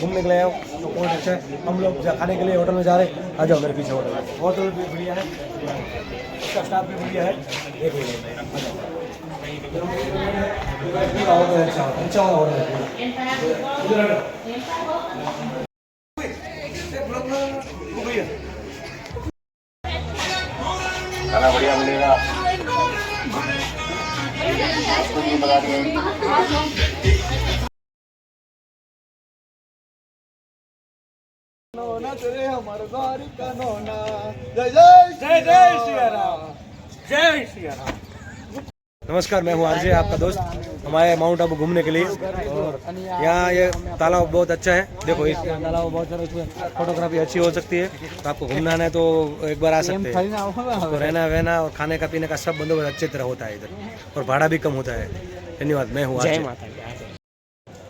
घूमने के लिए तो अच्छा है। हम लोग खाने के लिए होटल में जा रहे हैं। आ जाओ, मेरे पीछे होटल होटल भी बढ़िया है। स्टाफ भी बढ़िया है। देख लीजिए। आ जाओ। पूरा होटल अच्छा है इधर जय जय मिलेगा कुछ भी बता दिए नमस्कार मैं हूँ आरजे आपका दोस्त। हम आए माउंट आबू घूमने के लिए और यहाँ ये तालाब बहुत अच्छा है देखो इस तालाब बहुत सारे इसमें फोटोग्राफी अच्छी हो सकती है तो आपको घूमना है तो एक बार आ सकते हैं तो रहना वहना और खाने का पीने का सब बंदोबस्त अच्छी तरह होता है इधर और भाड़ा भी कम होता है धन्यवाद मैं हूँ જય आरजे માતાજી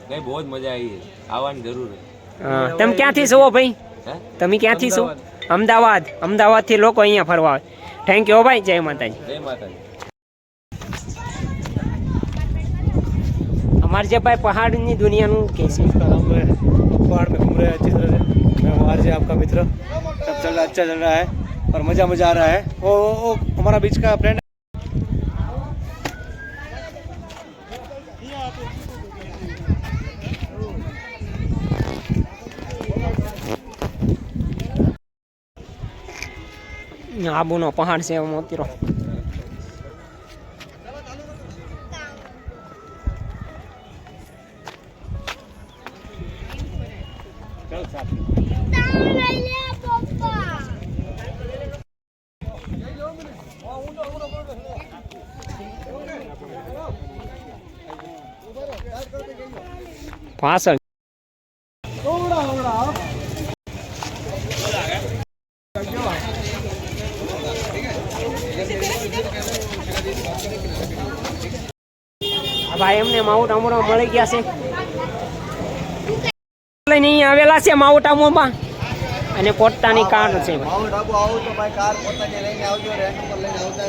કઈ બહુ જ મજા આવી આવવાની જરૂર છે હા, તમે ક્યાંથી છો ભાઈ હે તમે ક્યાંથી છો અમદાવાદ અમદાવાદથી લોકો અહીંયા ફરવા આવે થેન્ક યુ ભાઈ જય માતાજી જય માતાજી અમારે જે ભાઈ પહાડની દુનિયાનું કે છે नमस्कार हम पहाड़ में घूम रहे हैं अच्छी तरह से मैं हूँ आरजे आपका मित्र सब चल रहा अच्छा चल रहा है और मज़ा मज़ा आ रहा है वो वो- वो हमारा बीच का फ्रेंड આબુનો પહાડ છે મોતીરો પાછળ આ ભાઈ એમને માઉન્ટ આમુરા મળી ગયા છે. લઈને અહીં આવેલા છે માઉન્ટ આમોમાં અને પોતાની કાર છે. માઉન્ટ આબુ આવો તો ભાઈ કાર પોતાની લઈને આવજો રેન્ટ ઉપર લઈને આવતા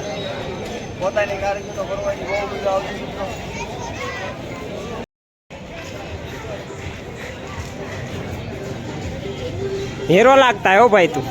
પોતાની કાર તો ફરવાની બહુ મજા આવતી હીરો લાગતા હો ભાઈ તું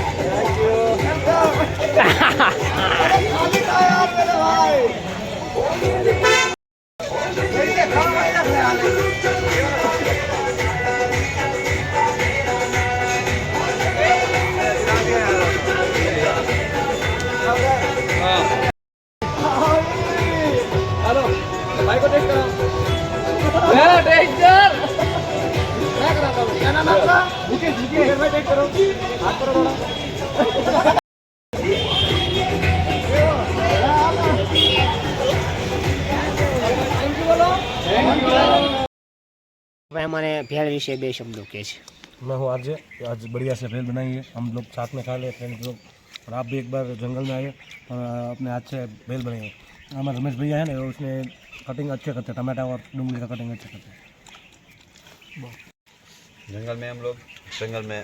ভাই? ભાઈ મને ભેળ વિશે બે શબ્દો કહે છે मैं हूँ आरजे आज बढ़िया से भेल बनाई है हम लोग साथ में खा ले फ्रेंड्स लोग और आप भी एक बार जंगल में आइए और अपने हाथ से भेल बनाइए हमारे रमेश भैया है ना उसने कटिंग अच्छे करते हैं टमाटा और डूंगली का कटिंग अच्छे करते हैं જંગલ મેં हम लोग जंगल में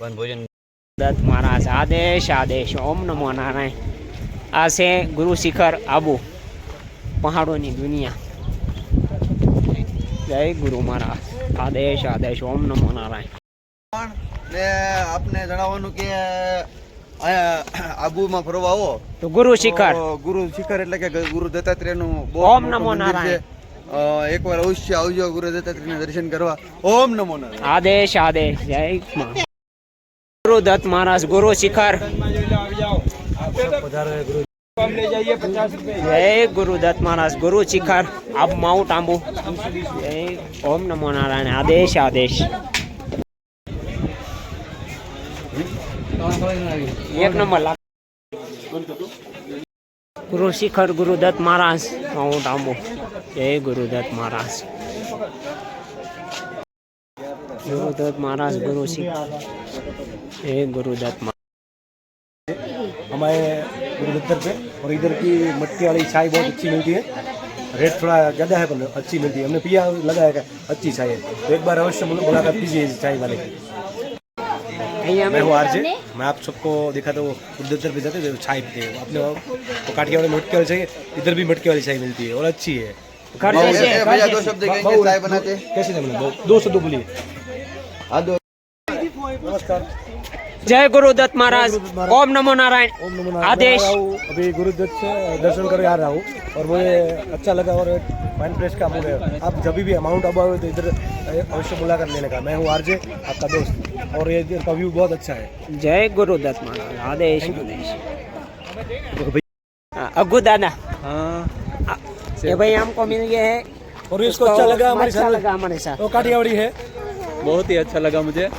वन भोजन દત્ત મહારાજ આદેશ આદેશ ઓમ નમો નારાયણ આ છે ગુરુ શિખર આબુ પહાડોની દુનિયા જય ગુરુ મહારાજ. આદેશ આદેશ ઓમ નમો નારાયણ. ને આપને જણાવવાનું કે આબુમાં ફરવા આવો. તો ગુરુ શિખર. ગુરુ શિખર એટલે કે ગુરુ દત્તાત્રેયનું ઓમ નમો નારાયણ. એકવાર અવશ્ય આવજો ગુરુ દત્તાત્રેયના દર્શન કરવા. ઓમ નમો નારાયણ. આદેશ આદેશ. જય ગુરુ દત્ત મહારાજ ગુરુ શિખર. પધારો ગુરુ जाइए पचास रुपये जय गुरुदत्त महाराज गुरु शिखर। अब माउंट आंबू जय ओम नमो नारायण। आदेश आदेश। एक नंबर गुरु शिखर गुरुदत्त महाराज माउंट आंबू जय गुरुदत्त महाराज। गुरुदत्त महाराज गुरु शिखर। जय गुरुदत्त हमारे गुरुदत्तर पे और इधर की मटके वाली चाय बहुत अच्छी मिलती है। रेट थोड़ा ज़्यादा है पर अच्छी मिलती है। हमने पिया लगा है अच्छी चाय है। तो एक बार अवश्य मुलाकात कीजिए इस चाय वाले की। मैं हूँ आरजे। मैं आप सबको देखा तो उधर पे जाते थे चाय पीते हैं। अपने वो काटके वाले मटके वाली चाय इधर भी मटके वाली चाय मिलती है और अच्छी है। कैसे दो सौ दो बोलिए नमस्कार। जय गुरु दत्त महाराज। ओम नमो नारायण। आदेश। अभी गुरुदत्त से दर्शन करके आ रहा हूँ और मुझे अच्छा लगा और माइंड फ्रेश का मूड है आप जब भी माउंट आबू आए तो इधर अवश्य मुलाकात लेने का। मैं हूँ आरजे आपका दोस्त। और ये इधर का व्यू बहुत अच्छा है। जय गुरु दत्त महाराज। आदेश हाँ, दादा। हाँ। ये भाई हमको मिल गए हैं। और इसको अच्छा लगा हमारे अच्छा साथ लगा हमारे साथ। वो काठियावाड़ी है। बहुत ही अच्छा लगा मुझे।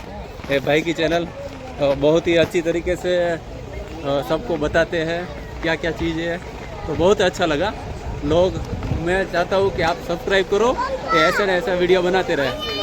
भाई की चैनल बहुत ही अच्छी तरीके से सबको बताते हैं क्या क्या चीज़ है। तो बहुत अच्छा लगा। लोग, मैं चाहता हूँ कि आप सब्सक्राइब करो ऐसा ऐसे वीडियो बनाते रहे।